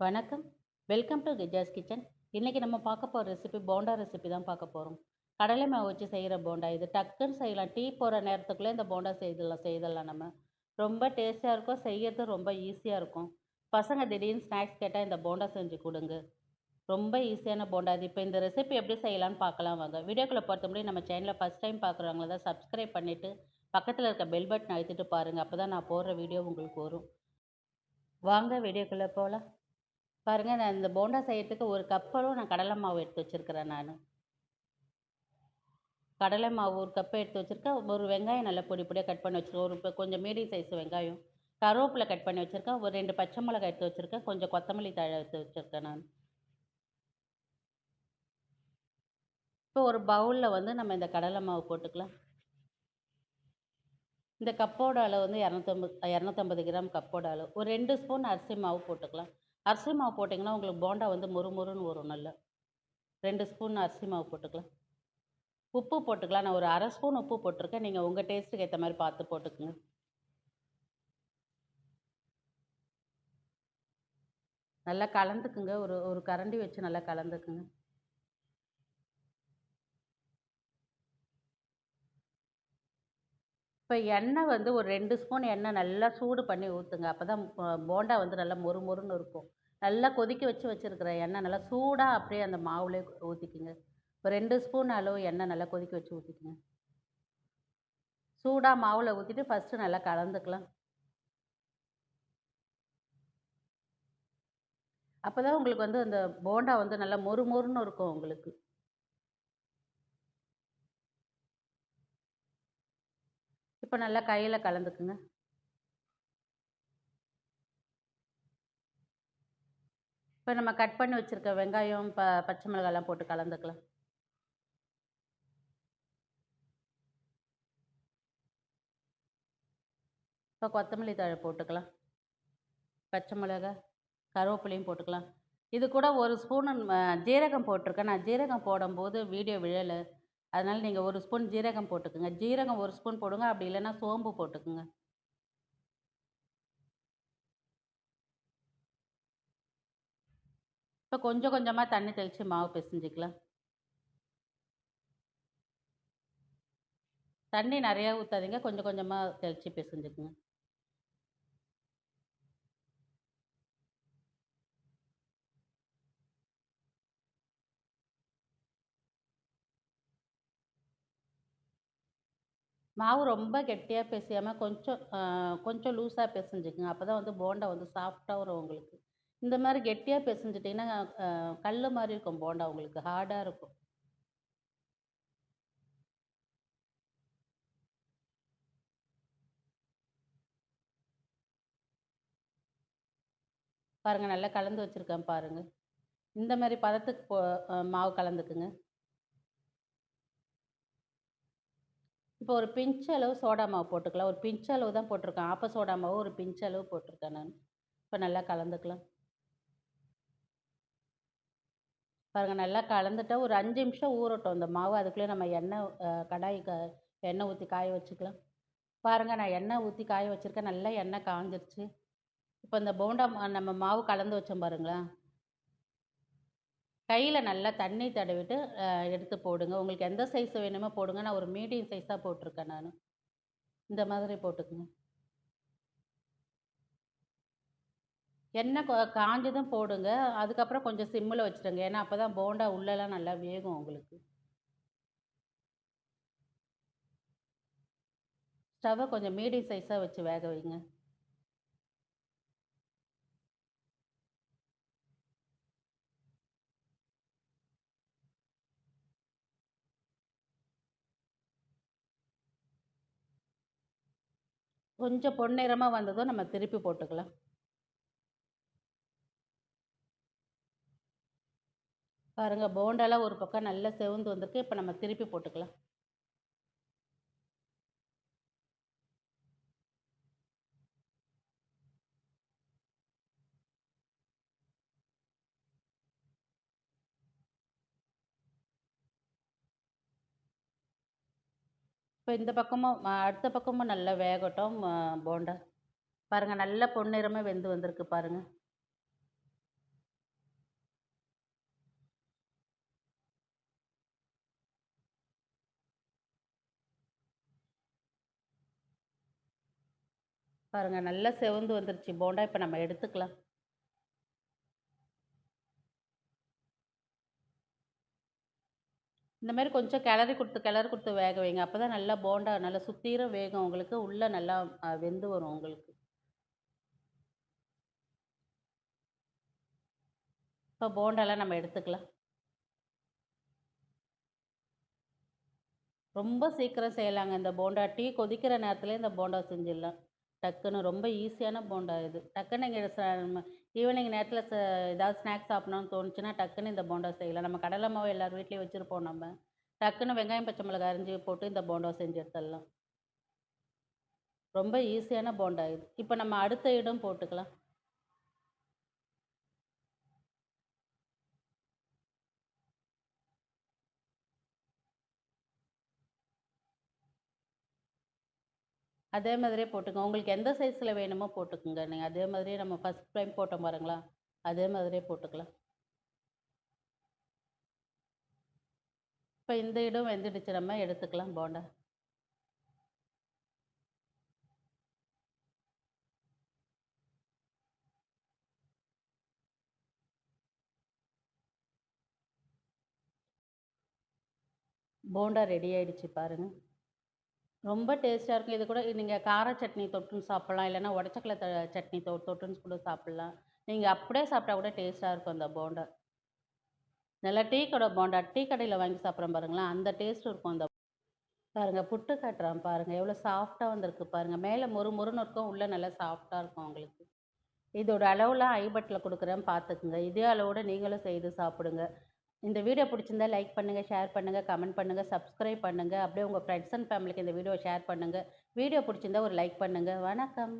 வணக்கம். Welcome to கிஜாஸ் kitchen இன்றைக்கி நம்ம பார்க்க போகிற ரெசிபி போண்டா ரெசிபி தான் பார்க்க போகிறோம் கடலை மாவு வச்சு செய்கிற போண்டா இது. டக்குன்னு செய்யலாம். டீ போகிற நேரத்துக்குள்ளே இந்த போண்டா செய்திடலாம் செய்திடலாம் நம்ம. ரொம்ப டேஸ்ட்டாக இருக்கும். செய்யறது ரொம்ப ஈஸியாக இருக்கும். பசங்க திடீர்னு ஸ்நாக்ஸ் கேட்டால் இந்த போண்டா செஞ்சு கொடுங்க. ரொம்ப ஈஸியான போண்டா இது. இப்போ இந்த ரெசிபி எப்படி செய்யலாம்னு பார்க்கலாம் வாங்க. வீடியோக்குள்ளே பொறுத்த முடியும் நம்ம சேனலில் ஃபஸ்ட் டைம் பார்க்குறவங்கள தான் சப்ஸ்கிரைப் பண்ணிவிட்டு பக்கத்தில் இருக்க பெல் பட்டன் அழுத்திட்டு பாருங்கள் அப்போ தான் நான் போடுற வீடியோ உங்களுக்கு வரும். வாங்க வீடியோக்குள்ளே போகலாம் பாருங்கள் நான் இந்த போண்டா செய்யறதுக்கு ஒரு கப்பலும் நான் கடலை மாவு எடுத்து வச்சுருக்கிறேன் நான். கடலை மாவு ஒரு கப்பை எடுத்து வச்சுருக்கேன். ஒரு வெங்காயம் நல்லா பொடி பொடியாக கட் பண்ணி வச்சுருக்கேன். ஒரு கொஞ்சம் மீடியம் சைஸ் வெங்காயம். கருவேப்பிலை கட் பண்ணி வச்சுருக்கேன். ஒரு ரெண்டு பச்சை மிளகாய் எடுத்து வச்சுருக்கேன். கொஞ்சம் கொத்தமல்லி தழை எடுத்து வச்சுருக்கேன் நான். இப்போ ஒரு பவுலில் வந்து நம்ம இந்த கடலை மாவு போட்டுக்கலாம். இந்த கப்போட அளவு வந்து இரநூத்தம்பது இரநூத்தம்பது கிராம் கப்போட அளவு. ஒரு ரெண்டு ஸ்பூன் அரிசி மாவு போட்டுக்கலாம். அரிசி மாவு போட்டிங்கன்னா உங்களுக்கு போண்டா வந்து மொறுமொறுன்னு வரும் நல்லா. ரெண்டு ஸ்பூன் அரிசி மாவு போட்டுக்கலாம். உப்பு போட்டுக்கலாம். நான் ஒரு அரை ஸ்பூன் உப்பு போட்டிருக்கேன். நீங்கள் உங்கள் டேஸ்ட்டுக்கு ஏற்ற மாதிரி பார்த்து போட்டுக்குங்க. நல்லா கலந்துக்குங்க. ஒரு ஒரு கரண்டி வச்சு நல்லா கலந்துக்குங்க. இப்போ எண்ணெய் வந்து ஒரு ரெண்டு ஸ்பூன் எண்ணெய் நல்லா சூடு பண்ணி ஊற்றுங்க அப்போ தான் போண்டா வந்து நல்லா மொறு மொறுன்னு இருக்கும். நல்லா கொதிக்க வச்சு வச்சுருக்கிற எண்ணெய் நல்லா சூடாக அப்படியே அந்த மாவுலேயே ஊற்றிக்கிங்க இப்போ ரெண்டு ஸ்பூன் அளவு எண்ணெய் நல்லா கொதிக்க வச்சு ஊற்றிக்கிங்க சூடாக மாவில் ஊற்றிட்டு ஃபஸ்ட்டு நல்லா கலந்துக்கலாம். அப்போ தான் உங்களுக்கு வந்து அந்த போண்டா வந்து நல்லா மொறு மொறுன்னு இருக்கும் உங்களுக்கு. இப்போ நல்லா கையில் கலந்துக்குங்க. இப்போ நம்ம கட் பண்ணி வச்சுருக்க வெங்காயம் ப பச்சை மிளகாலாம் போட்டு கலந்துக்கலாம். இப்போ கொத்தமல்லி தழை போட்டுக்கலாம். பச்சை மிளகா கருவேப்பிலையும் போட்டுக்கலாம். இது கூட ஒரு ஸ்பூன் ஜீரகம் போட்டிருக்கேன். நான் ஜீரகம் போடும்போது வீடியோ விழலை. அதனால் நீங்கள் ஒரு ஸ்பூன் ஜீரகம் போட்டுக்குங்க. ஜீரகம் ஒரு ஸ்பூன் போடுங்க. அப்படி இல்லைன்னா சோம்பு போட்டுக்குங்க. இப்போ கொஞ்சம் கொஞ்சமாக தண்ணி தெளித்து மாவு பிசைஞ்சிக்கலாம் தண்ணி நிறையா ஊற்றாதீங்க கொஞ்சம் கொஞ்சமாக தெளித்து பிசைஞ்சுக்குங்க. மாவு ரொம்ப கெட்டியாக பிசையாமல் கொஞ்சம் கொஞ்சம் லூஸாக பிசைஞ்சுக்குங்க. அப்போ தான் வந்து போண்டா வந்து சாஃப்டாக வரும் உங்களுக்கு. இந்த மாதிரி கெட்டியாக பிசைஞ்சிட்டிங்கன்னா கல் மாதிரி இருக்கும் போண்டா உங்களுக்கு. ஹார்டாக இருக்கும். பாருங்கள் நல்லா கலந்து வச்சுருக்கேன் பாருங்கள் இந்த மாதிரி பதத்துக்கு போ மாவு கலந்துக்குங்க. இப்போ ஒரு பிஞ்ச் அளவு சோடா மாவு போட்டுக்கலாம். ஒரு பிஞ்ச் அளவு தான் போட்டிருக்கேன். ஆப்ப சோடா மாவு ஒரு பிஞ்ச் அளவு போட்டிருக்கேன் நான். இப்போ நல்லா கலந்துக்கலாம். பாருங்கள் நல்லா கலந்துட்டா ஒரு அஞ்சு நிமிஷம் ஊறட்டும். இந்த மாவு அதுக்குள்ளே நம்ம எண்ணெய் கடாய் க எண்ணெய் ஊற்றி காய வச்சுக்கலாம். பாருங்கள் நான் எண்ணெய் ஊற்றி காய வச்சுருக்கேன். நல்லா எண்ணெய் காஞ்சிருச்சு. இப்போ இந்த போண்டா நம்ம மாவு கலந்து வச்சோம் பாருங்களேன். கையில் நல்லா தண்ணி தடவிட்டு எடுத்து போடுங்க. உங்களுக்கு எந்த சைஸ் வேணுமோ போடுங்க. நான் ஒரு மீடியம் சைஸாக போட்டிருக்கேன் நான். இந்த மாதிரி போட்டுக்குங்க. எண்ணெய் காஞ்சதும் போடுங்க. அதுக்கப்புறம் கொஞ்சம் சிம்மில் வச்சுடுங்க. ஏன்னா அப்போ தான் போண்டா உள்ளெல்லாம் நல்லா வேகும் உங்களுக்கு. ஸ்டவ்வை கொஞ்சம் மீடியம் சைஸாக வச்சு வேக வைங்க. கொஞ்சம் பொன்னிறமாக வந்ததும் நம்ம திருப்பி போட்டுக்கலாம். பாருங்கள் போண்டாலாம் ஒரு பக்கம் நல்லா செவந்து வந்திருக்கு. இப்போ நம்ம திருப்பி போட்டுக்கலாம். இப்போ இந்த பக்கமும் அடுத்த பக்கமும் நல்லா வேகட்டும் போண்டா. பாருங்கள் நல்ல பொன்னிறமே வெந்து வந்திருக்கு பாருங்கள் பாருங்கள் நல்லா செவந்து வந்துருச்சு. போண்டா இப்போ நம்ம எடுத்துக்கலாம். இந்த மாதிரி கொஞ்சம் கிளறி கொடுத்து கிளறி கொடுத்து வேக வைங்க. அப்போ தான் நல்லா போண்டா நல்லா சுத்தீரும் வேகம் உங்களுக்கு. உள்ளே நல்லா வெந்து வரும் உங்களுக்கு. இப்போ போண்டாலாம் நம்ம எடுத்துக்கலாம். ரொம்ப சீக்கிரம் செய்யலாங்க இந்த போண்டா. டீ கொதிக்கிற நேரத்தில் இந்த போண்டா செஞ்சிடலாம். டக்குன்னு ரொம்ப ஈஸியான போண்டா இது. டக்குன்னு இங்கே ஈவினிங் நேரத்தில் ச ஏதாவது ஸ்நாக்ஸ் சாப்பிட்ணுன்னு தோணுச்சுன்னா, டக்குன்னு இந்த போண்டா செய்யலாம். நம்ம கடலை மாவு எல்லார் வீட்லேயும் வச்சுருப்போம் நம்ம. டக்குன்னு வெங்காயம், பச்சை மிளகாய் அரிஞ்சு போட்டு இந்த போண்டா செஞ்சு எடுத்துடலாம். ரொம்ப ஈஸியான போண்டா இது. இப்போ நம்ம அடுத்த இடம் போட்டுக்கலாம். அதே மாதிரியே போட்டுக்கோங்க. உங்களுக்கு எந்த சைஸில் வேணுமோ போட்டுக்கங்க. நீங்கள் அதே மாதிரியே நம்ம ஃபர்ஸ்ட் டைம் போட்டோம் பாருங்களா? அதே மாதிரியே போட்டுக்கலாம். இப்போ இந்த இடம் வெந்துடுச்சு. நம்ம எடுத்துக்கலாம் போண்டா. போண்டா ரெடி ஆயிடுச்சு பாருங்கள் ரொம்ப டேஸ்ட்டாக இருக்கும். இது கூட நீங்கள் கார சட்னி தொட்டுன்னு சாப்பிட்லாம் இல்லைன்னா உடச்சக்கல த சட்னி தொ தொட்டுன்னு கூட சாப்பிட்லாம் நீங்கள் அப்படியே சாப்பிட்டா கூட டேஸ்ட்டாக இருக்கும் அந்த போண்டா. நல்லா டீ கடை போண்டா. டீ கடையில் வாங்கி சாப்பிட்றோம் பாருங்களேன், அந்த டேஸ்ட் இருக்கும் அந்த பாருங்கள் புட்டு கட்டுறான் பாருங்கள் எவ்வளோ சாஃப்டாக வந்திருக்கு பாருங்கள் மேலே மொறு மொறுன்னு இருக்கும். உள்ளே நல்லா சாஃப்டாக இருக்கும் உங்களுக்கு. இதோட அளவுலாம் ஐபட்டில் கொடுக்குறேன்னு பார்த்துக்குங்க. இதே அளவோட நீங்களும் செய்து சாப்பிடுங்க. இந்த வீடியோ பிடிச்சிருந்தா லைக் பண்ணுங்கள் ஷேர் பண்ணுங்கள் கமெண்ட் பண்ணுங்க, சப்ஸ்கிரைப் பண்ணுங்க. அப்படியே உங்கள் ஃப்ரெண்ட்ஸ் அண்ட் ஃபேமிலிக்கு இந்த வீடியோ ஷேர் பண்ணுங்க. வீடியோ பிடிச்சிருந்தா ஒரு லைக் பண்ணுங்க. வணக்கம்.